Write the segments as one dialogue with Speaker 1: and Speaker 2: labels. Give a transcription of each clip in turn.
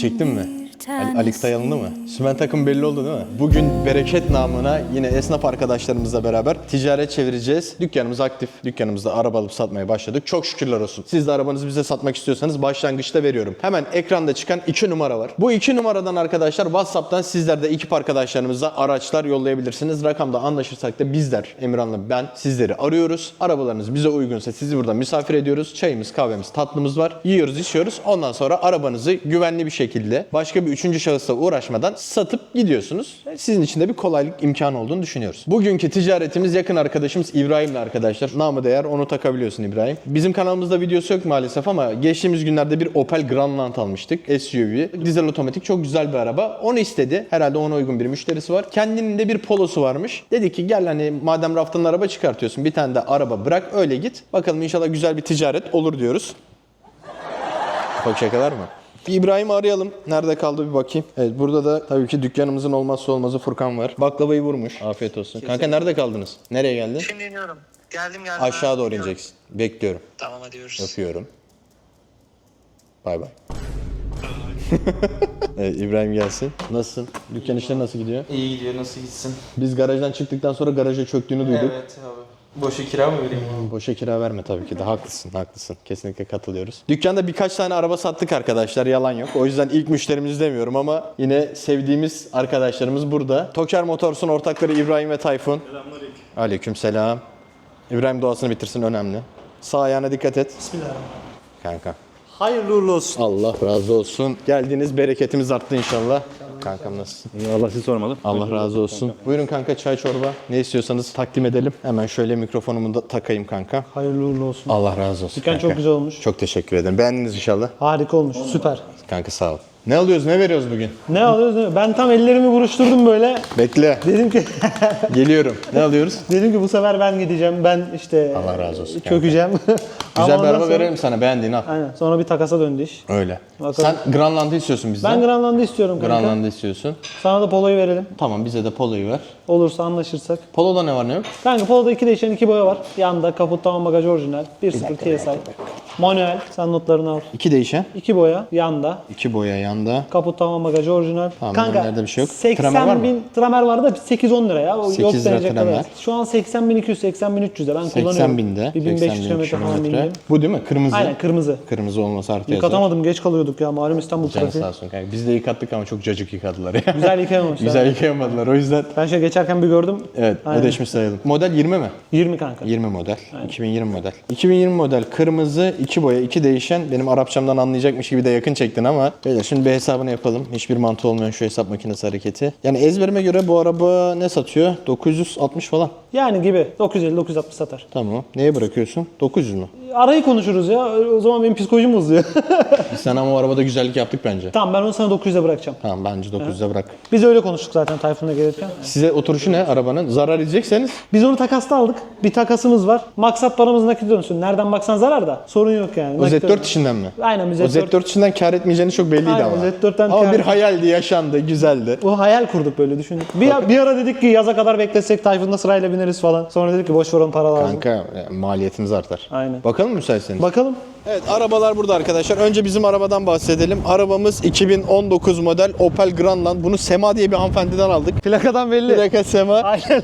Speaker 1: Çektin mi? Ali, Ali Kıtayalı'nı mı? Sümen takım belli oldu değil mi? Bugün bereket namına yine esnaf arkadaşlarımızla beraber ticaret çevireceğiz. Dükkanımız aktif. Dükkanımızda araba alıp satmaya başladık. Çok şükürler olsun. Siz de arabanızı bize satmak istiyorsanız başlangıçta veriyorum. Hemen ekranda çıkan iki numara var. Bu iki numaradan arkadaşlar WhatsApp'tan sizler de ekip arkadaşlarımıza araçlar yollayabilirsiniz. Rakamda anlaşırsak da bizler Emirhan'la ben sizleri arıyoruz. Arabalarınız bize uygunsa sizi burada misafir ediyoruz. Çayımız, kahvemiz, tatlımız var. Yiyoruz, içiyoruz. Ondan sonra arabanızı güvenli bir şekilde başka bir üçüncü şahısla uğraşmadan satıp gidiyorsunuz. Sizin için de bir kolaylık imkanı olduğunu düşünüyoruz. Bugünkü ticaretimiz yakın arkadaşımız İbrahim'le arkadaşlar. Namı değer onu takabiliyorsun İbrahim. Bizim kanalımızda videosu yok maalesef ama geçtiğimiz günlerde bir Opel Grandland almıştık. SUV. Dizel otomatik çok güzel bir araba. Onu istedi. Herhalde ona uygun bir müşterisi var. Kendinin de bir polosu varmış. Dedi ki gel hani madem raftan araba çıkartıyorsun bir tane de araba bırak öyle git. Bakalım inşallah güzel bir ticaret olur diyoruz. Ufak şakalar mı? Bir İbrahim'i arayalım. Nerede kaldı bir bakayım. Evet burada da tabii ki dükkanımızın olmazsa olmazı Furkan var. Baklavayı vurmuş. Afiyet olsun. Kanka nerede kaldınız? Nereye geldin?
Speaker 2: Şimdi iniyorum. Geldim geldim.
Speaker 1: Aşağı doğru ineceksin. Bekliyorum.
Speaker 2: Tamam hadi görüşürüz.
Speaker 1: Öpüyorum. Bay bay. evet, İbrahim gelsin. Nasılsın? Dükkan işleri nasıl gidiyor?
Speaker 3: İyi gidiyor nasıl gitsin?
Speaker 1: Biz garajdan çıktıktan sonra garaja çöktüğünü duyduk.
Speaker 3: Evet abi. Boşa kira mı vereyim?
Speaker 1: Boşa kira verme tabii ki de. Haklısın, haklısın. Kesinlikle katılıyoruz. Dükkanda birkaç tane araba sattık arkadaşlar. Yalan yok. O yüzden ilk müşterimiz demiyorum ama yine sevdiğimiz arkadaşlarımız burada. Toker Motors'un ortakları İbrahim ve Tayfun. Selamünaleyküm. Aleyküm selam. İbrahim doğasını bitirsin önemli. Sağ ayağına dikkat et.
Speaker 4: Bismillahirrahmanirrahim.
Speaker 1: Kanka.
Speaker 4: Hayırlı uğurlu olsun.
Speaker 1: Allah razı olsun. Geldiniz bereketimiz arttı inşallah. Kankam nasılsın?
Speaker 5: Allah sizi sormalı.
Speaker 1: Allah razı olsun. Buyurun kanka çay çorba. Ne istiyorsanız takdim edelim. Hemen şöyle mikrofonumu da takayım kanka.
Speaker 4: Hayırlı uğurlu olsun.
Speaker 1: Allah razı olsun.
Speaker 4: Dükkan
Speaker 1: kanka.
Speaker 4: çok güzel olmuş.
Speaker 1: Çok teşekkür ederim. Beğendiniz inşallah.
Speaker 4: Harika olmuş. Süper.
Speaker 1: Kanka sağ ol. Ne alıyoruz, ne veriyoruz bugün?
Speaker 4: Ne alıyoruz? ne- Ben tam ellerimi buruşturdum böyle.
Speaker 1: Bekle.
Speaker 4: Dedim ki
Speaker 1: Geliyorum. Ne alıyoruz?
Speaker 4: dedim ki bu sefer ben gideceğim. Ben işte
Speaker 1: Allah razı olsun kanka.
Speaker 4: çökeceğim. Ama
Speaker 1: Güzel bir
Speaker 4: ondan
Speaker 1: araba
Speaker 4: sonra-
Speaker 1: verelim sana. Beğendiğini al.
Speaker 4: Aynen. Sonra bir takasa döndü iş.
Speaker 1: Öyle.
Speaker 4: Bakalım.
Speaker 1: Sen Grandland'ı istiyorsun bizden.
Speaker 4: Ben Grandland'ı istiyorum kanka.
Speaker 1: Grandland'ı istiyorsun.
Speaker 4: Sana da Polo'yu verelim.
Speaker 1: Tamam bize de Polo'yu ver.
Speaker 4: Olursa anlaşırsak.
Speaker 1: Polo'da ne var ne yok?
Speaker 4: Kanka Polo'da iki değişen iki boya var. Yanda kaput tamam bagaj orijinal. 1.0 TSI. Manuel. Sen notlarını al.
Speaker 1: İki değişen.
Speaker 4: İki boya yanda.
Speaker 1: iki boya yanda.
Speaker 4: Kaput tamam bagajı orijinal.
Speaker 1: Tamam, nerede bir şey yok.
Speaker 4: 80
Speaker 1: Tramer var mı?
Speaker 4: bin tramer vardı da 8-10 lira ya. O
Speaker 1: 8
Speaker 4: yok
Speaker 1: lira
Speaker 4: denecek
Speaker 1: tramer.
Speaker 4: kadar. Şu an 80 bin 200, 80 bin 300'e ben
Speaker 1: 80
Speaker 4: kullanıyorum.
Speaker 1: binde.
Speaker 4: Bir 1500
Speaker 1: 80 bin
Speaker 4: kilometre falan
Speaker 1: kilometre.
Speaker 4: Bindim.
Speaker 1: Bu değil mi? Kırmızı.
Speaker 4: Aynen kırmızı.
Speaker 1: Kırmızı olması artı yazar.
Speaker 4: Yıkatamadım geç kalıyorduk ya malum İstanbul
Speaker 1: Canı
Speaker 4: trafiği.
Speaker 1: sağ olsun kanka. Biz de yıkattık ama çok cacık yıkadılar ya.
Speaker 4: Güzel yıkayamamışlar.
Speaker 1: Güzel yıkayamadılar o yüzden.
Speaker 4: Ben şöyle geçerken bir gördüm.
Speaker 1: Evet
Speaker 4: Aynen.
Speaker 1: ödeşmiş sayalım. Model 20 mi?
Speaker 4: 20 kanka.
Speaker 1: 20 model. 2020 model. 2020 model kırmızı, iki boya, iki değişen. Benim Arapçamdan anlayacakmış gibi de yakın çektin ama. Beyler şimdi bir hesabını yapalım. Hiçbir mantığı olmayan şu hesap makinesi hareketi. Yani ezberime göre bu araba ne satıyor? 960 falan.
Speaker 4: Yani gibi 950-960 satar.
Speaker 1: Tamam. Neye bırakıyorsun? 900 mü?
Speaker 4: Arayı konuşuruz ya. O zaman benim psikolojim bozuyor.
Speaker 1: Biz sana ama o arabada güzellik yaptık bence.
Speaker 4: tamam ben onu sana 900'e bırakacağım.
Speaker 1: Tamam bence 900'e bırak.
Speaker 4: Biz öyle konuştuk zaten Tayfun'la gelirken.
Speaker 1: Size oturuşu ne arabanın? Zarar edecekseniz
Speaker 4: Biz onu takasta aldık. Bir takasımız var. Maksat paramız nakit dönsün. Nereden baksan zarar da. Sorun yok yani.
Speaker 1: o
Speaker 4: Nakit
Speaker 1: Z4
Speaker 4: dönsün.
Speaker 1: işinden mi?
Speaker 4: Aynen biz
Speaker 1: O
Speaker 4: Z4.
Speaker 1: Z4 içinden kar etmeyeceğini çok belliydi
Speaker 4: Aynen,
Speaker 1: ama.
Speaker 4: Z4'ten
Speaker 1: ama
Speaker 4: kar-
Speaker 1: bir hayaldi, yaşandı, güzeldi.
Speaker 4: O hayal kurduk böyle düşündük. Bir, bir ara dedik ki yaza kadar beklesek Tayfun'da sırayla bineriz falan. Sonra dedik ki boş ver onun para lazım.
Speaker 1: Kanka e, maliyetiniz artar.
Speaker 4: Aynen.
Speaker 1: Bakalım müsaitseniz?
Speaker 4: Bakalım.
Speaker 1: Evet arabalar burada arkadaşlar. Önce bizim arabadan bahsedelim. Arabamız 2019 model Opel Grandland. Bunu Sema diye bir hanımefendiden aldık.
Speaker 4: Plakadan belli.
Speaker 1: Plaka Sema.
Speaker 4: Aynen.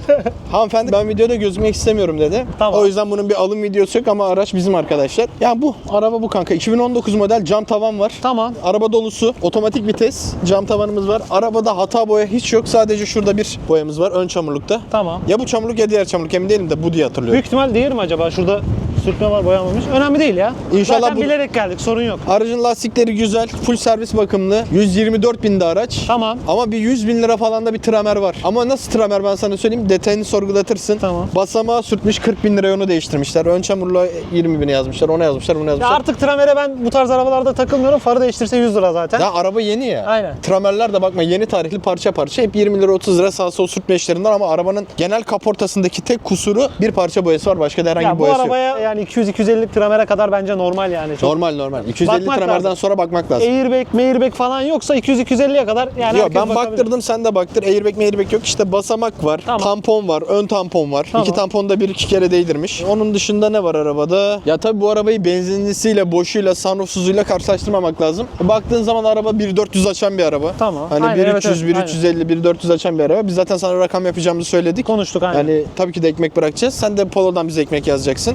Speaker 1: Hanımefendi ben videoda gözükmek istemiyorum dedi.
Speaker 4: Tamam.
Speaker 1: O yüzden bunun bir alım videosu yok ama araç bizim arkadaşlar. Ya bu araba bu kanka. 2019 model cam tavan var.
Speaker 4: tamam.
Speaker 1: Araba dolusu, otomatik vites, cam tavanımız var. Arabada hata boya hiç yok. Sadece şurada bir boyamız var ön çamurlukta.
Speaker 4: Tamam.
Speaker 1: Ya bu çamurluk ya diğer çamurluk emin değilim de bu diye hatırlıyorum.
Speaker 4: Büyük ihtimal diğer mi acaba? Şurada sürtme var boyanmamış. Önemli değil ya.
Speaker 1: İnşallah
Speaker 4: Zaten
Speaker 1: bu-
Speaker 4: bilerek geldik sorun yok.
Speaker 1: Aracın lastikleri güzel, full servis bakımlı. 124 binde araç.
Speaker 4: Tamam.
Speaker 1: Ama bir 100 bin lira falan da bir tramer var. Ama nasıl tramer ben sana söyleyeyim detayını sorgulatırsın.
Speaker 4: Tamam.
Speaker 1: Basamağı sürtmüş 40 bin liraya onu değiştirmişler. Ön çamurluğa 20 bini yazmışlar, ona yazmışlar, bunu
Speaker 4: Ya
Speaker 1: yazmışlar.
Speaker 4: artık Tramer'e ben bu tarz arabalarda takılmıyorum. Farı değiştirse 100 lira zaten.
Speaker 1: Ya araba yeni ya.
Speaker 4: Aynen.
Speaker 1: Tramerler de bakma yeni tarihli parça parça. Hep 20 lira 30 lira sağ sol sürtme işlerinden ama arabanın genel kaportasındaki tek kusuru bir parça boyası var. Başka da herhangi
Speaker 4: Ya
Speaker 1: bir
Speaker 4: bu
Speaker 1: boyası yok.
Speaker 4: arabaya yani yani 200-250 tramere kadar bence normal yani. Çok
Speaker 1: Normal normal. 250
Speaker 4: Bakmak
Speaker 1: tramerden
Speaker 4: lazım.
Speaker 1: sonra bakmak lazım.
Speaker 4: Airbag, mairbag falan yoksa 200-250'ye kadar yani
Speaker 1: Yok ben
Speaker 4: bakabilir.
Speaker 1: baktırdım sen de baktır. Airbag airbag yok. İşte basamak var.
Speaker 4: Tamam.
Speaker 1: Tampon var. Ön tampon var.
Speaker 4: Tamam.
Speaker 1: İki tamponu da bir iki kere değdirmiş. Onun dışında ne var arabada? Ya tabii bu arabayı benzinlisiyle, boşuyla, sunroofsuzuyla karşılaştırmamak lazım. Baktığın zaman araba 1.400 açan bir araba.
Speaker 4: Tamam.
Speaker 1: Hani
Speaker 4: Aynen,
Speaker 1: 1.300,
Speaker 4: evet, evet,
Speaker 1: 1.350, 1.400 açan bir araba. Biz zaten sana rakam yapacağımızı söyledik.
Speaker 4: Konuştuk aynen.
Speaker 1: Yani tabii ki de ekmek bırakacağız. Sen de Polo'dan bize ekmek yazacaksın.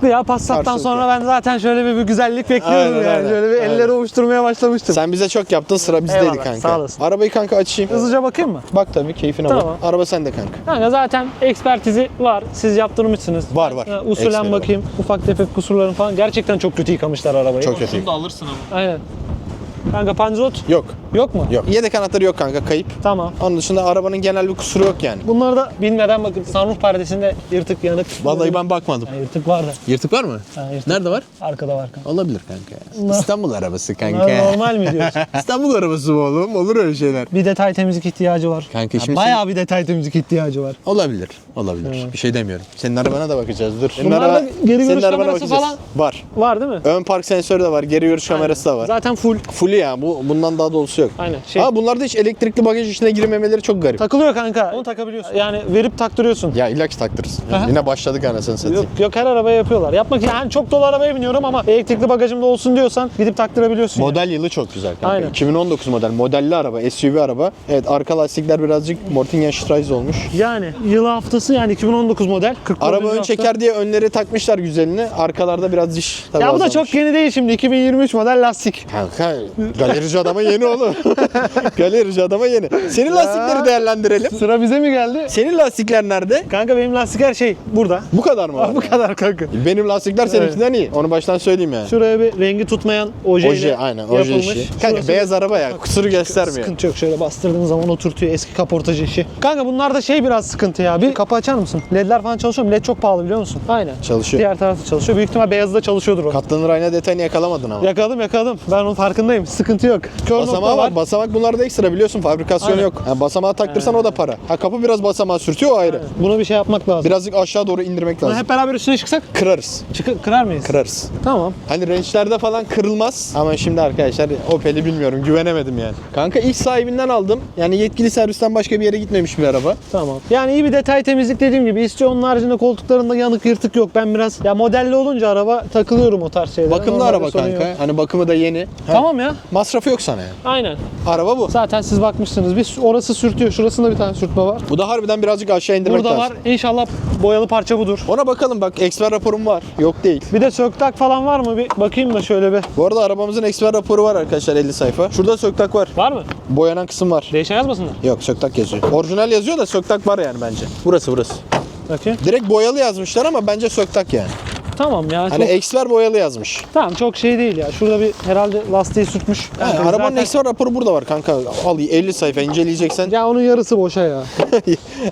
Speaker 4: Karşılıklı ya Passat'tan
Speaker 1: Karşılıklı.
Speaker 4: sonra ben zaten şöyle bir, bir güzellik bekliyordum
Speaker 1: Aynen,
Speaker 4: yani.
Speaker 1: aynen.
Speaker 4: Şöyle bir
Speaker 1: Aynen.
Speaker 4: elleri ovuşturmaya başlamıştım.
Speaker 1: Sen bize çok yaptın sıra bizdeydi
Speaker 4: Eyvallah,
Speaker 1: kanka.
Speaker 4: sağ olasın.
Speaker 1: Arabayı kanka açayım.
Speaker 4: Hızlıca bakayım mı?
Speaker 1: Bak tabii keyfine
Speaker 4: Tamam.
Speaker 1: bak. Araba sende kanka.
Speaker 4: Kanka zaten ekspertizi var. Siz yaptırmışsınız.
Speaker 1: Var, var.
Speaker 4: Usulen
Speaker 1: Eksperi var.
Speaker 4: bakayım. Ufak tefek kusurların falan. Gerçekten çok kötü yıkamışlar arabayı.
Speaker 1: Çok kötü.
Speaker 3: Şunu da alırsın ama.
Speaker 4: Aynen. Kanka panzot
Speaker 1: Yok.
Speaker 4: yok mu?
Speaker 1: Yok. Yedek anahtarı yok kanka kayıp.
Speaker 4: Tamam.
Speaker 1: Onun dışında arabanın genel bir kusuru yok yani.
Speaker 4: Bunları da bilmeden bakın. Sunroof perdesinde yırtık yanık.
Speaker 1: Vallahi ben bakmadım.
Speaker 4: Ha, yırtık var da.
Speaker 1: Yırtık var mı?
Speaker 4: Ha, yırtık.
Speaker 1: Nerede var?
Speaker 4: Arkada var kanka.
Speaker 1: Olabilir kanka. ya. İstanbul arabası kanka.
Speaker 4: Bunlar normal mi diyorsun?
Speaker 1: İstanbul arabası mı oğlum? Olur öyle şeyler.
Speaker 4: bir detay temizlik ihtiyacı var.
Speaker 1: Kanka şimdi
Speaker 4: bayağı bir detay temizlik ihtiyacı var.
Speaker 1: Olabilir. Olabilir. Bir şey demiyorum. Senin arabana da bakacağız. Dur. Senin
Speaker 4: Bunlarda
Speaker 1: araba-
Speaker 4: geri görüş kamerası
Speaker 1: bakacağız.
Speaker 4: falan-
Speaker 1: Var.
Speaker 4: Var değil mi?
Speaker 1: Ön park sensörü de var. Geri görüş kamerası da var.
Speaker 4: Zaten full.
Speaker 1: Full ya. Bu bundan daha dolusu yok.
Speaker 4: Aynen. Şey,
Speaker 1: Ama bunlarda hiç elektrikli bagaj içine girmemeleri çok garip.
Speaker 4: takılıyor kanka. Onu takabiliyorsun. Yani verip taktırıyorsun.
Speaker 1: Ya ilaç taktırırız.
Speaker 4: Aha.
Speaker 1: Yine başladık anasını satayım.
Speaker 4: Yok, yok her arabaya yapıyorlar. Yapmak yani çok dolu arabaya biniyorum ama elektrikli bagajımda olsun diyorsan gidip taktırabiliyorsun. yani.
Speaker 1: Model yılı çok güzel kanka.
Speaker 4: Aynen.
Speaker 1: 2019 model. Modelli araba. SUV araba. Evet arka lastikler birazcık Mortingen Streis olmuş.
Speaker 4: Yani yılı haftası yani 2019 model. 44.
Speaker 1: Araba ön
Speaker 4: hafta.
Speaker 1: çeker diye önleri takmışlar güzelini. Arkalarda biraz diş tabii
Speaker 4: Ya bu da
Speaker 1: azalmış.
Speaker 4: çok yeni değil şimdi 2023 model lastik.
Speaker 1: Kanka galerici adama yeni oğlum. galerici adama yeni. Senin lastikleri değerlendirelim.
Speaker 4: Sıra bize mi geldi?
Speaker 1: Senin lastikler nerede?
Speaker 4: Kanka benim lastikler şey burada.
Speaker 1: Bu kadar mı? var?
Speaker 4: Bu kadar kanka.
Speaker 1: Benim lastikler seninkinden iyi. Onu baştan söyleyeyim yani.
Speaker 4: Şuraya bir rengi tutmayan ojeyle
Speaker 1: Oje aynen oje
Speaker 4: yapılmış.
Speaker 1: işi. Kanka
Speaker 4: Şurası-
Speaker 1: beyaz araba ya kusuru göstermiyor.
Speaker 4: Sıkıntı yok şöyle bastırdığın zaman oturtuyor eski kaportacı işi. Kanka bunlarda şey biraz sıkıntı ya. Bir kapı açar mısın? LED'ler falan çalışıyor mu? LED çok pahalı biliyor musun? Aynen.
Speaker 1: Çalışıyor.
Speaker 4: Diğer tarafta çalışıyor. Büyük ihtimal beyazı da çalışıyordur o.
Speaker 1: Katlanır ayna detayını yakalamadın ama.
Speaker 4: Yakaladım yakaladım. Ben onun farkındayım. Sıkıntı yok. Kör
Speaker 1: Basamağı
Speaker 4: nokta
Speaker 1: var. Basamak bunlarda ekstra biliyorsun fabrikasyon
Speaker 4: Aynen.
Speaker 1: yok. Yani basamağı taktırsan o da para. Ha kapı biraz basamağı sürtüyor o ayrı.
Speaker 4: Buna bir şey yapmak lazım.
Speaker 1: Birazcık aşağı doğru indirmek
Speaker 4: Bunu
Speaker 1: lazım.
Speaker 4: hep beraber üstüne çıksak
Speaker 1: Kırarız.
Speaker 4: çıkı- kırar mıyız?
Speaker 1: Kırarız.
Speaker 4: Tamam.
Speaker 1: Hani rençlerde falan kırılmaz. Ama şimdi arkadaşlar Opel'i bilmiyorum. Güvenemedim yani. Kanka ilk sahibinden aldım. Yani yetkili servisten başka bir yere gitmemiş bir araba.
Speaker 4: Tamam. Yani iyi bir detay temizlik dediğim gibi istiyor. Onun haricinde koltuklarında yanık yırtık yok. Ben biraz ya modelli olunca araba takılıyorum o tarz şeylere.
Speaker 1: Bakımlı
Speaker 4: Normalde
Speaker 1: araba kanka.
Speaker 4: yok.
Speaker 1: Hani bakımı da yeni. Ha,
Speaker 4: Tamam ya.
Speaker 1: Masrafı yok sana yani.
Speaker 4: Aynen.
Speaker 1: Araba bu.
Speaker 4: Zaten siz bakmışsınız. Bir orası sürtüyor. Şurasında bir tane sürtme var.
Speaker 1: Bu da harbiden birazcık aşağı indirmek
Speaker 4: Burada
Speaker 1: lazım.
Speaker 4: var. İnşallah boyalı parça budur.
Speaker 1: Ona bakalım bak eksper raporum var. Yok değil.
Speaker 4: Bir de söktak falan var mı? Bir bakayım da şöyle bir.
Speaker 1: Bu arada arabamızın eksper raporu var arkadaşlar 50 sayfa. Şurada söktak var.
Speaker 4: Var mı?
Speaker 1: Boyanan kısım var.
Speaker 4: Değişen yazmasınlar.
Speaker 1: Yok söktak yazıyor. Orijinal yazıyor da söktak var yani bence. Burası burası.
Speaker 4: Bakayım.
Speaker 1: Direkt boyalı yazmışlar ama bence söktak yani.
Speaker 4: Tamam ya.
Speaker 1: Hani
Speaker 4: çok,
Speaker 1: eksper boyalı yazmış.
Speaker 4: tamam çok şey değil ya. Şurada bir herhalde lastiği sürtmüş.
Speaker 1: Yani
Speaker 4: Yani
Speaker 1: arabanın
Speaker 4: zaten-
Speaker 1: eksper raporu burada var kanka. Al 50 sayfa inceleyeceksen.
Speaker 4: Ya onun yarısı boşa ya.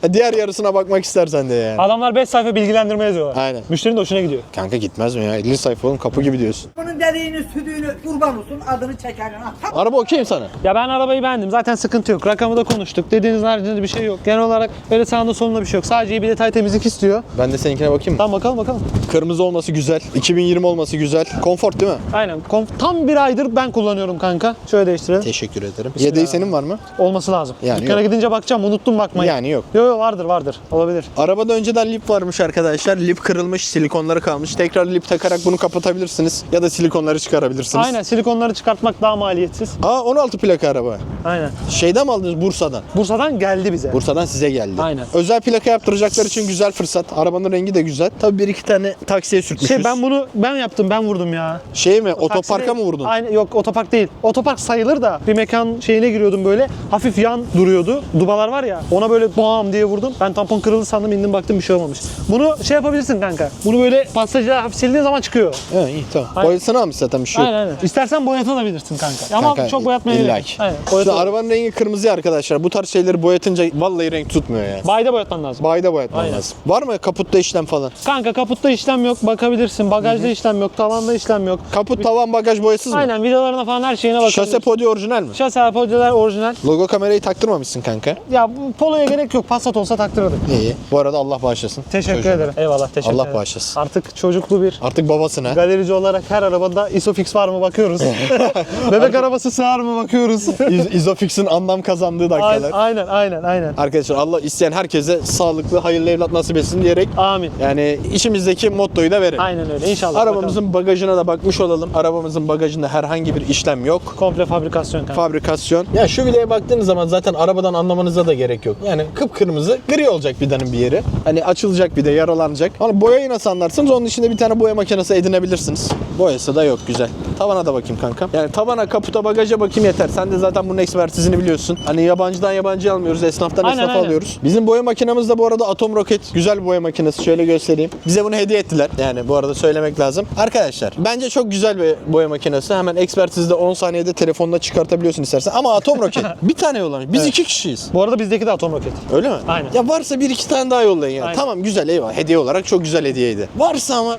Speaker 1: Diğer yarısına bakmak istersen de yani.
Speaker 4: Adamlar 5 sayfa bilgilendirme yazıyorlar.
Speaker 1: Aynen.
Speaker 4: Müşterinin de hoşuna gidiyor.
Speaker 1: Kanka gitmez mi ya? 50 sayfa oğlum kapı gibi diyorsun.
Speaker 5: Bunun deliğini, südüğünü kurban olsun adını çekerin.
Speaker 1: Araba okey mi sana?
Speaker 4: Ya ben arabayı beğendim. Zaten sıkıntı yok. Rakamı da konuştuk. Dediğiniz haricinde bir şey yok. Genel olarak öyle sağında solunda bir şey yok. Sadece iyi bir detay temizlik istiyor.
Speaker 1: Ben de seninkine bakayım mı?
Speaker 4: Tamam bakalım bakalım.
Speaker 1: Kırmızı olması güzel. 2020 olması güzel. Konfort değil mi?
Speaker 4: Aynen. Konf- Tam bir aydır ben kullanıyorum kanka. Şöyle değiştirelim.
Speaker 1: Teşekkür ederim. Yedeği senin var mı?
Speaker 4: Olması lazım.
Speaker 1: Yani
Speaker 4: Dükkana
Speaker 1: yok.
Speaker 4: gidince bakacağım. Unuttum bakmayı.
Speaker 1: Yani yok.
Speaker 4: Yok yok vardır vardır. Olabilir.
Speaker 1: Arabada önceden lip varmış arkadaşlar. Lip kırılmış, silikonları kalmış. Tekrar lip takarak bunu kapatabilirsiniz. Ya da silikonları çıkarabilirsiniz.
Speaker 4: Aynen. Silikonları çıkartmak daha maliyetsiz.
Speaker 1: Aa 16 plaka araba.
Speaker 4: Aynen.
Speaker 1: Şeyden mi aldınız? Bursa'dan.
Speaker 4: Bursa'dan geldi bize.
Speaker 1: Bursa'dan size geldi.
Speaker 4: Aynen.
Speaker 1: Özel plaka yaptıracaklar için güzel fırsat. Arabanın rengi de güzel. Tabii bir iki tane taksiye sürtmüşüz.
Speaker 4: Şey ben bunu ben yaptım. Ben vurdum ya.
Speaker 1: Şey mi? Otoparka mı vurdun?
Speaker 4: Aynen yok otopark değil. Otopark sayılır da bir mekan şeyine giriyordum böyle. Hafif yan duruyordu. Dubalar var ya. Ona böyle bam diye vurdum. Ben tampon kırıldı sandım indim baktım bir şey olmamış. Bunu şey yapabilirsin kanka. Bunu böyle pasajla hafif sildiğin zaman çıkıyor.
Speaker 1: He iyi tamam.
Speaker 4: Aynen.
Speaker 1: Boyasını almış zaten bir şey yok.
Speaker 4: Aynen aynen. İstersen boyatabilirsin kanka. Ama
Speaker 1: Kanka,
Speaker 4: çok boyatmaya
Speaker 1: illa
Speaker 4: gerek
Speaker 1: ki.
Speaker 4: yok. Aynen.
Speaker 1: Şu
Speaker 4: Boyatabilirsin.
Speaker 1: arabanın rengi kırmızı arkadaşlar. Bu tarz şeyleri boyatınca vallahi renk tutmuyor yani.
Speaker 4: Bayda boyatman lazım.
Speaker 1: Bayda boyatman
Speaker 4: Aynen.
Speaker 1: lazım. Var mı kaputta işlem falan?
Speaker 4: Kanka kaputta işlem yok. Bakabilirsin. Bagajda işlem yok, tavanda işlem yok.
Speaker 1: Kaput, tavan, bagaj boyasız mı?
Speaker 4: Aynen vidalarına falan her şeyine bakabilirsin.
Speaker 1: Şase podi orijinal mi?
Speaker 4: Şase arpacılar orijinal.
Speaker 1: Logo kamerayı taktırmamışsın kanka.
Speaker 4: Ya bu poloya gerek yok. Passat olsa taktırırdık.
Speaker 1: İyi. Bu arada Allah bağışlasın.
Speaker 4: Teşekkür
Speaker 1: Çocuğu.
Speaker 4: ederim. Eyvallah teşekkür
Speaker 1: Allah
Speaker 4: ederim.
Speaker 1: bağışlasın.
Speaker 4: Artık çocuklu bir
Speaker 1: Artık babasına.
Speaker 4: galerici olarak her arabada isofix var mı bakıyoruz. Bebek arabası sığar mı bakıyoruz.
Speaker 1: İz- Isofix'in anlam kazandığı dakikalar.
Speaker 4: aynen aynen aynen.
Speaker 1: Arkadaşlar Allah isteyen herkese sağlıklı, hayırlı evlat nasip etsin diyerek
Speaker 4: Amin.
Speaker 1: yani içimizdeki mottoyu da verin.
Speaker 4: Aynen öyle inşallah.
Speaker 1: Arabamızın bagajına da bakmış olalım. Arabamızın bagajında herhangi bir işlem yok.
Speaker 4: Bakalım. komple fabrikasyon kanka.
Speaker 1: Fabrikasyon. Ya şu videoya baktığınız zaman zaten arabadan anlamanıza da gerek yok. Yani kıpkırmızı gri olacak vidanın bir yeri. Hani açılacak bir de yaralanacak. Hani boyayı nasıl anlarsınız? Onun içinde bir tane boya makinesi edinebilirsiniz. Boyası da yok güzel. Tavana da bakayım kanka. Yani tavana, kaputa, bagaja bakayım yeter. Sen de zaten bunun ekspertizini biliyorsun. Hani yabancıdan yabancı almıyoruz, esnaftan
Speaker 4: Aynen, aynen.
Speaker 1: alıyoruz. Bizim boya makinamız da bu arada Atom Rocket. Güzel boya makinesi. Şöyle göstereyim. Bize bunu hediye ettiler. Yani bu arada söylemek lazım. Arkadaşlar bence çok güzel bir boya makinesi. Hemen ekspertizde 10 saniyede telefonla çıkartabiliyorsun istersen. Ama Atom Rocket bir tane yollamış. Biz iki kişiyiz.
Speaker 4: Bu arada bizdeki de atom roket.
Speaker 1: Öyle mi?
Speaker 4: Aynen.
Speaker 1: Ya varsa bir iki tane daha yollayın ya.
Speaker 4: Aynen.
Speaker 1: Tamam güzel eyvallah. Hediye olarak çok güzel hediyeydi. Varsa ama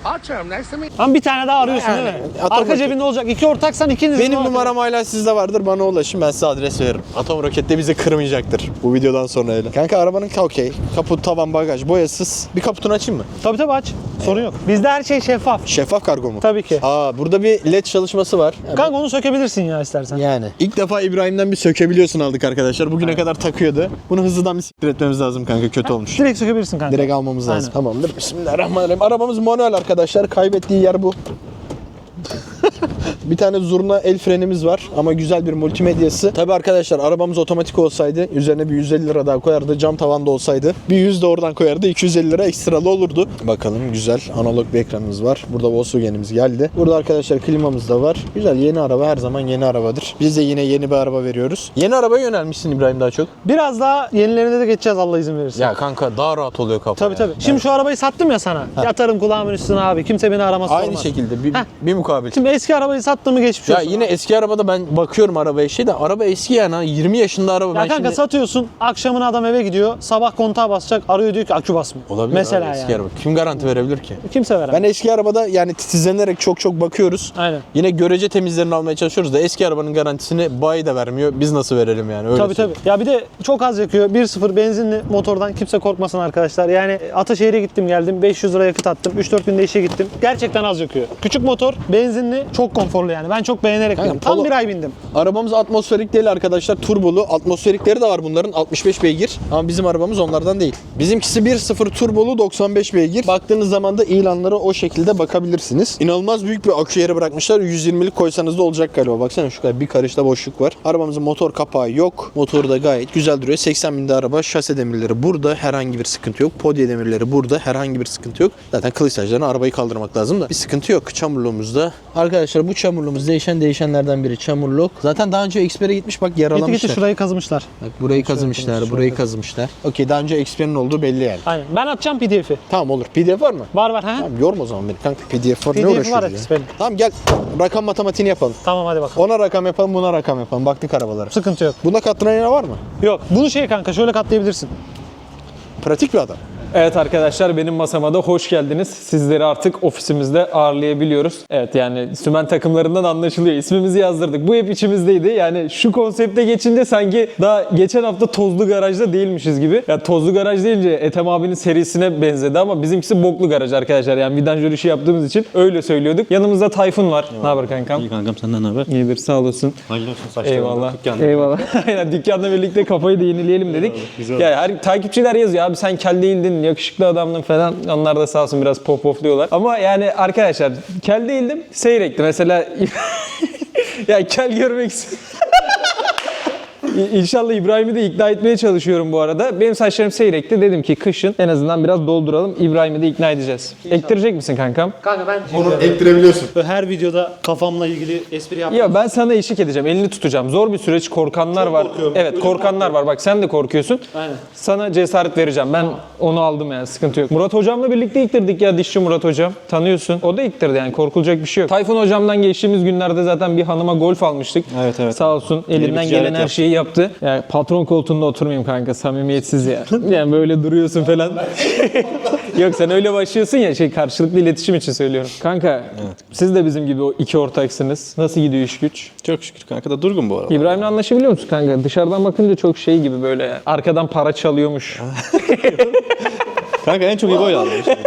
Speaker 4: Ama bir tane daha arıyorsun
Speaker 1: Yani,
Speaker 4: değil mi?
Speaker 1: atom
Speaker 4: Arka
Speaker 1: roket.
Speaker 4: cebinde olacak. İki ortaksan ikiniz.
Speaker 1: benim numaram hala sizde vardır. Bana ulaşın ben size adres veririm. Atom Rocket de bizi kırmayacaktır bu videodan sonra öyle. Kanka arabanın okey. Kaput, tavan, bagaj, boyasız. Bir kaputunu açayım mı?
Speaker 4: Tabii tabii aç. Sorun yok. Bizde her şey şeffaf.
Speaker 1: Şeffaf kargo mu?
Speaker 4: Tabii ki.
Speaker 1: Aa burada bir led çalışması var.
Speaker 4: Kanka onu sökebilirsin ya istersen.
Speaker 1: Yani. İlk defa İbrahim'den bir sökebiliyorsun aldık arkadaşlar. Bugüne kadar takıyordu. Bunu hızlıdan bir siktir etmemiz lazım kanka. Kötü olmuş.
Speaker 4: Direkt sökebilirsin kanka.
Speaker 1: Direkt almamız lazım.
Speaker 4: Aynen.
Speaker 1: Tamamdır. Bismillahirrahmanirrahim. Arabamız manuel arkadaşlar. Kaybettiği yer bu. bir tane zurna el frenimiz var ama güzel bir multimedyası. Tabi arkadaşlar arabamız otomatik olsaydı üzerine bir 150 lira daha koyardı. Cam tavanda olsaydı bir 100 de oradan koyardı. 250 lira ekstralı olurdu. Bakalım güzel analog bir ekranımız var. Burada Volkswagen'imiz geldi. Burada arkadaşlar klimamız da var. Güzel yeni araba her zaman yeni arabadır. Biz de yine yeni bir araba veriyoruz. Yeni arabaya yönelmişsin İbrahim daha çok.
Speaker 4: Biraz daha yenilerine de geçeceğiz Allah izin verirse.
Speaker 1: Ya kanka daha rahat oluyor kafa.
Speaker 4: Tabii
Speaker 1: ya.
Speaker 4: tabii. Şimdi şu arabayı sattım ya sana. Yatarım kulağımın üstüne abi. Kimse beni aramaz
Speaker 1: Aynı
Speaker 4: sormaz.
Speaker 1: şekilde bir,
Speaker 4: Heh.
Speaker 1: bir mukabil.
Speaker 4: Şimdi eski arabayı sattım mı geçmiş
Speaker 1: Ya
Speaker 4: olsun.
Speaker 1: yine eski arabada ben bakıyorum arabaya şey de araba eski yani ha, 20 yaşında araba.
Speaker 4: Ya
Speaker 1: ben
Speaker 4: kanka
Speaker 1: şimdi...
Speaker 4: satıyorsun, akşamına adam eve gidiyor, sabah kontağa basacak, arıyor diyor ki akü basmıyor.
Speaker 1: Olabilir
Speaker 4: Mesela
Speaker 1: abi, eski
Speaker 4: yani.
Speaker 1: araba. Kim garanti verebilir ki?
Speaker 4: Kimse veremez.
Speaker 1: Ben eski arabada yani titizlenerek çok çok bakıyoruz.
Speaker 4: Aynen.
Speaker 1: Yine görece temizlerini almaya çalışıyoruz da eski arabanın garantisini bayi de vermiyor. Biz nasıl verelim yani öyle
Speaker 4: Tabii tabii.
Speaker 1: söyleyeyim.
Speaker 4: Ya bir de çok az yakıyor. 1.0 benzinli motordan kimse korkmasın arkadaşlar. Yani Ataşehir'e gittim geldim. 500 lira yakıt attım. 3-4 günde işe gittim. Gerçekten az yakıyor. Küçük motor, benzinli, çok konforlu yani. Ben çok beğenerek bindim. Tam
Speaker 1: Polo-
Speaker 4: bir ay bindim.
Speaker 1: Arabamız atmosferik değil arkadaşlar. Turbolu. Atmosferikleri de var bunların. 65 beygir. Ama bizim arabamız onlardan değil. Bizimkisi 1.0 turbolu 95 beygir. Baktığınız zaman da ilanlara o şekilde bakabilirsiniz. İnanılmaz büyük bir akü yeri bırakmışlar. 120'lik koysanız da olacak galiba. Baksana şu kadar bir karışta boşluk var. Arabamızın motor kapağı yok. Motoru da gayet güzel duruyor. 80 binde araba. Şase demirleri burada. Herhangi bir sıkıntı yok. Podye demirleri burada. Herhangi bir sıkıntı yok. Zaten kılıç saçlarına arabayı kaldırmak lazım da. Bir sıkıntı yok. Çamurluğumuzda. Arkadaşlar bu çamurluğumuz değişen değişenlerden biri. Çamurluk. Zaten daha önce Xper'e gitmiş bak
Speaker 4: Gitti
Speaker 1: yaralamışlar.
Speaker 4: gitti şurayı kazımışlar.
Speaker 1: Bak burayı kazımışlar,
Speaker 4: şurayı
Speaker 1: burayı kazımışlar. Okey daha önce Xper'in olduğu belli yani.
Speaker 4: Aynen. Ben atacağım PDF'i.
Speaker 1: Tamam olur. PDF var mı?
Speaker 4: Var var ha?
Speaker 1: Tamam yorma o zaman beni kanka. PDF var ne
Speaker 4: PDF'i
Speaker 1: uğraşıyoruz
Speaker 4: var
Speaker 1: ya?
Speaker 4: Xper'in.
Speaker 1: Tamam gel rakam matematiğini yapalım.
Speaker 4: Tamam hadi bakalım.
Speaker 1: Ona rakam yapalım, buna rakam yapalım. Baktık arabalara.
Speaker 4: Sıkıntı yok.
Speaker 1: Buna katlanan yine var mı?
Speaker 4: Yok. Bunu şey kanka şöyle katlayabilirsin.
Speaker 1: Pratik bir adam.
Speaker 3: Evet arkadaşlar benim masama da hoş geldiniz. Sizleri artık ofisimizde ağırlayabiliyoruz. Evet yani sümen takımlarından anlaşılıyor. İsmimizi yazdırdık. Bu hep içimizdeydi. Yani şu konsepte geçince sanki daha geçen hafta tozlu garajda değilmişiz gibi. Ya tozlu garaj deyince Ethem abinin serisine benzedi ama bizimkisi boklu garaj arkadaşlar. Yani vidanjör işi yaptığımız için öyle söylüyorduk. Yanımızda Tayfun var. Ne haber kankam?
Speaker 6: İyi kankam senden ne haber?
Speaker 3: İyidir sağ olasın.
Speaker 6: Hayırlı olsun saçlarına.
Speaker 3: Eyvallah.
Speaker 6: Dükkanda.
Speaker 3: Eyvallah. Aynen dükkanla birlikte kafayı da yenileyelim dedik.
Speaker 6: güzel.
Speaker 3: Ya her takipçiler yazıyor abi sen kel değildin, yakışıklı adamdın falan. Onlar da sağ olsun biraz pop popluyorlar. Ama yani arkadaşlar kel değildim, seyrekti. Mesela ya kel görmek istiyorum. İnşallah İbrahim'i de ikna etmeye çalışıyorum bu arada. Benim saçlarım seyrekti. Dedim ki kışın en azından biraz dolduralım. İbrahim'i de ikna edeceğiz. Ektirecek misin kankam?
Speaker 4: Kanka ben
Speaker 1: Onu ektirebiliyorsun.
Speaker 4: her videoda kafamla ilgili espri yaptım.
Speaker 3: Ya ben sana eşlik edeceğim. Elini tutacağım. Zor bir süreç. Korkanlar var.
Speaker 4: korkuyorum.
Speaker 3: Evet,
Speaker 4: Ödüm
Speaker 3: korkanlar var. Bak sen de korkuyorsun.
Speaker 4: Aynen.
Speaker 3: Sana cesaret vereceğim. Ben onu aldım yani. Sıkıntı yok. Murat hocamla birlikte iktirdik ya dişçi Murat hocam. Tanıyorsun. O da iktirdi yani. Korkulacak bir şey yok. Tayfun hocamdan geçtiğimiz günlerde zaten bir hanıma golf almıştık.
Speaker 6: Evet, evet.
Speaker 3: Sağ olsun. Elinden gelen her şeyi yaptı. Yaptı. Yani patron koltuğunda oturmayayım kanka samimiyetsiz ya. Yani böyle duruyorsun falan. Yok sen öyle başlıyorsun ya şey karşılıklı iletişim için söylüyorum. Kanka siz de bizim gibi o iki ortaksınız. Nasıl gidiyor iş güç?
Speaker 6: Çok şükür kanka da durgun bu arada.
Speaker 3: İbrahim'le anlaşabiliyor musun kanka? Dışarıdan bakınca çok şey gibi böyle. Arkadan para çalıyormuş.
Speaker 6: Kanka en çok İbo'yla anlaşıyoruz.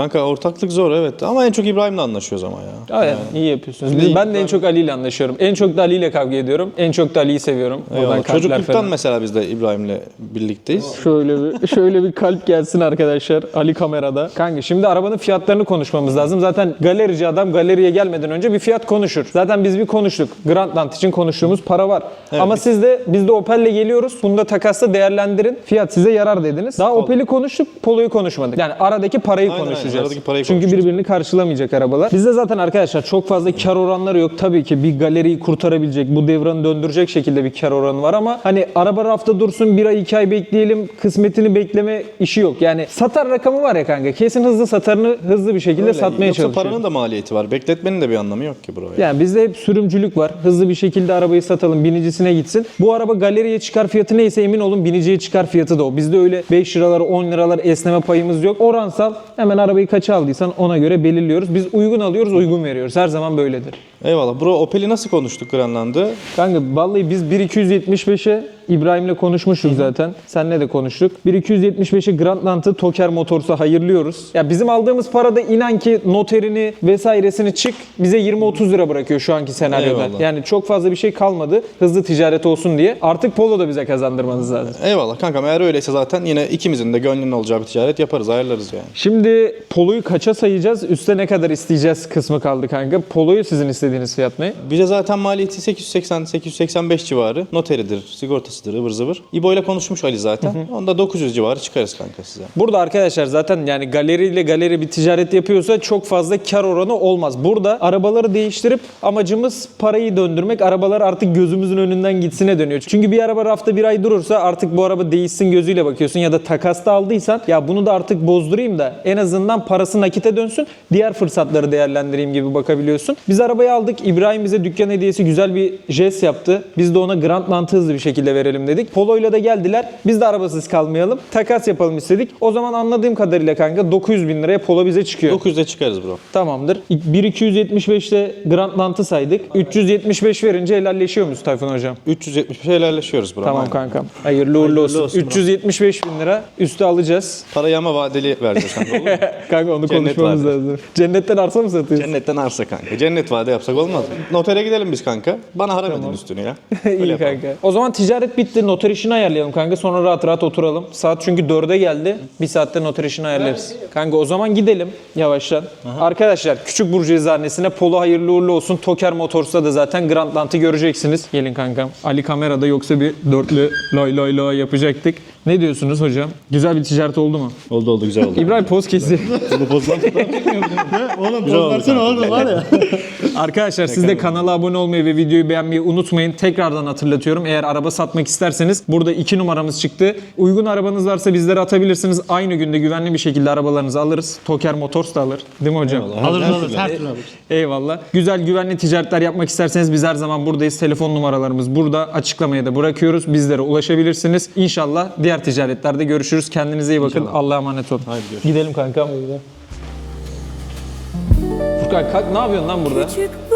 Speaker 6: Kanka ortaklık zor evet ama en çok İbrahim'le anlaşıyoruz ama ya.
Speaker 3: Aynen iyi yapıyorsunuz. Biz- ben de en çok Ali ile anlaşıyorum. En çok da Ali ile kavga ediyorum. En çok da Ali'yi seviyorum. Oradan
Speaker 6: Eyvallah.
Speaker 3: kalpler
Speaker 6: Çocukluktan
Speaker 3: falan.
Speaker 6: mesela biz de İbrahim'le birlikteyiz.
Speaker 3: Şöyle bir şöyle bir kalp gelsin arkadaşlar Ali kamerada. Kanka şimdi arabanın fiyatlarını konuşmamız lazım. Zaten galerici adam galeriye gelmeden önce bir fiyat konuşur. Zaten biz bir konuştuk. Grandland için konuştuğumuz para var. Ama siz de biz de Opel'le geliyoruz. Bunu da takasla değerlendirin. Fiyat size yarar dediniz. Daha Opel'i konuştuk, Polo'yu konuşmadık. Yani aradaki parayı
Speaker 6: Aynen,
Speaker 3: konuşacağız.
Speaker 6: Aradaki parayı
Speaker 3: Çünkü
Speaker 6: konuşacağız.
Speaker 3: birbirini karşılamayacak arabalar. Bizde zaten arkadaşlar çok fazla kar oranları yok. Tabii ki bir galeriyi kurtarabilecek, bu devranı döndürecek şekilde bir kar oranı var ama hani araba rafta dursun bir ay iki ay bekleyelim kısmetini bekleme işi yok. Yani satar rakamı var ya kanka kesin hızlı satarını hızlı bir şekilde
Speaker 6: Öyle.
Speaker 3: satmaya
Speaker 6: Yoksa
Speaker 3: çalışıyor.
Speaker 6: paranın da maliyeti var. Bekletmenin de bir anlamı yok ki buraya.
Speaker 3: Yani bizde hep sürümcülük var. Hızlı bir şekilde arabayı satalım, binicisine gitsin. Bu araba galeriye çıkar fiyatı neyse emin olun biniciye çıkar fiyatı da o. Bizde öyle 5 liralar, 10 liralar esneme payımız yok. Oransal hemen arabayı kaça aldıysan ona göre belirliyoruz. Biz uygun alıyoruz, uygun veriyoruz. Her zaman böyledir.
Speaker 6: Eyvallah. Bro Opel'i nasıl konuştuk Granland'ı?
Speaker 3: Kanka vallahi biz 1275'e İbrahim'le konuşmuştuk zaten. Seninle de konuştuk. 1275'e Grandland'ı Toker Motors'a hayırlıyoruz. Ya bizim aldığımız parada inan ki noterini vesairesini çık bize 20-30 lira bırakıyor şu anki senaryoda.
Speaker 6: Eyvallah.
Speaker 3: Yani çok fazla bir şey kalmadı. Hızlı ticaret olsun diye. Artık Polo da bize kazandırmanız lazım.
Speaker 6: Eyvallah kankam eğer öyleyse zaten yine ikimizin de gönlünün olacağı bir ticaret yaparız, ayarlarız yani.
Speaker 3: Şimdi Polo'yu kaça sayacağız? Üste ne kadar isteyeceğiz kısmı kaldı kanka. Polo'yu sizin istediğiniz fiyat ne?
Speaker 6: Bize zaten maliyeti 880-885 civarı. Noteridir, sigortasıdır, ıvır zıvır. İbo ile konuşmuş Ali zaten. Onda 900 civarı çıkarız kanka size.
Speaker 3: Burada arkadaşlar zaten yani galeriyle galeri bir ticaret yapıyorsa çok fazla kar oranı olmaz. Burada arabaları değiştirip amacımız parayı döndürmek. Arabalar artık gözümüzün önünden gitsine dönüyor. Çünkü bir araba rafta bir ay durursa artık bu araba değişsin gözüyle bakıyorsun ya da takasta aldıysan ya bunu da artık bozdurayım da en azından parası nakite dönsün. Diğer fırsatları değerlendireyim gibi bakabiliyorsun. Biz arabayı aldık. İbrahim bize dükkan hediyesi güzel bir jest yaptı. Biz de ona Grandland'ı hızlı bir şekilde verelim dedik. Polo'yla da geldiler. Biz de arabasız kalmayalım. Takas yapalım istedik. O zaman anladığım kadarıyla kanka 900 bin liraya Polo bize çıkıyor.
Speaker 6: 900'e çıkarız bro.
Speaker 3: Tamamdır. 1275'te Grandland'ı saydık. 375 verince helalleşiyor muyuz Tayfun hocam?
Speaker 6: 375 helalleşiyoruz bro.
Speaker 3: Tamam
Speaker 6: aynen.
Speaker 3: kankam. Hayırlı uğurlu olsun.
Speaker 6: olsun bro.
Speaker 3: 375 bin lira üstü alacağız.
Speaker 6: Parayı ama vadeli vereceğiz kanka
Speaker 3: onu
Speaker 6: Cennet
Speaker 3: konuşmamız
Speaker 6: vardır.
Speaker 3: lazım. Cennetten arsa mı satıyorsun?
Speaker 6: Cennetten arsa kanka. Cennet vade yapsak olmaz mı? Notere gidelim biz kanka. Bana haram edin üstünü ya.
Speaker 3: İyi
Speaker 6: yapalım.
Speaker 3: kanka. O zaman ticaret bitti. Noter işini ayarlayalım kanka. Sonra rahat rahat oturalım. Saat çünkü 4'e geldi. Bir saatte noter işini ayarlarız. Kanka o zaman gidelim yavaştan. Arkadaşlar Küçük Burcu Eczanesi'ne Polo hayırlı uğurlu olsun. Toker Motors'ta da zaten Grandland'ı göreceksiniz. Gelin kankam. Ali kamerada yoksa bir dörtlü lay lay lay yapacaktık. Ne diyorsunuz hocam? Güzel bir ticaret oldu mu?
Speaker 6: Oldu oldu güzel oldu.
Speaker 3: İbrahim poz kesi.
Speaker 4: Oğlum pozlarsana oğlum var ya.
Speaker 3: Arkadaşlar siz de kanala abone olmayı ve videoyu beğenmeyi unutmayın. Tekrardan hatırlatıyorum. Eğer araba satmak isterseniz burada iki numaramız çıktı. Uygun arabanız varsa bizlere atabilirsiniz. Aynı günde güvenli bir şekilde arabalarınızı alırız. Toker Motors da alır. Değil mi hocam?
Speaker 4: Alırız alırız her türlü alırız.
Speaker 3: Eyvallah. Güzel güvenli ticaretler yapmak isterseniz biz her zaman buradayız. Telefon numaralarımız burada. Açıklamaya da bırakıyoruz. Bizlere ulaşabilirsiniz. İnşallah diğer ticaretlerde görüşürüz. Kendinize iyi bakın. Allah'a emanet olun. Gidelim kankam. Furkan kalk ne yapıyorsun lan burada?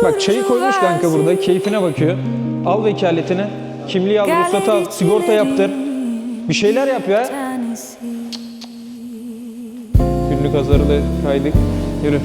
Speaker 3: Bak çayı koymuş kanka burada. Keyfine bakıyor. Al vekaletini. Kimliği al, ruhsatı al, sigorta yaptır. Bir şeyler yap ya. Günlük hazırı da kaydık. Yürü.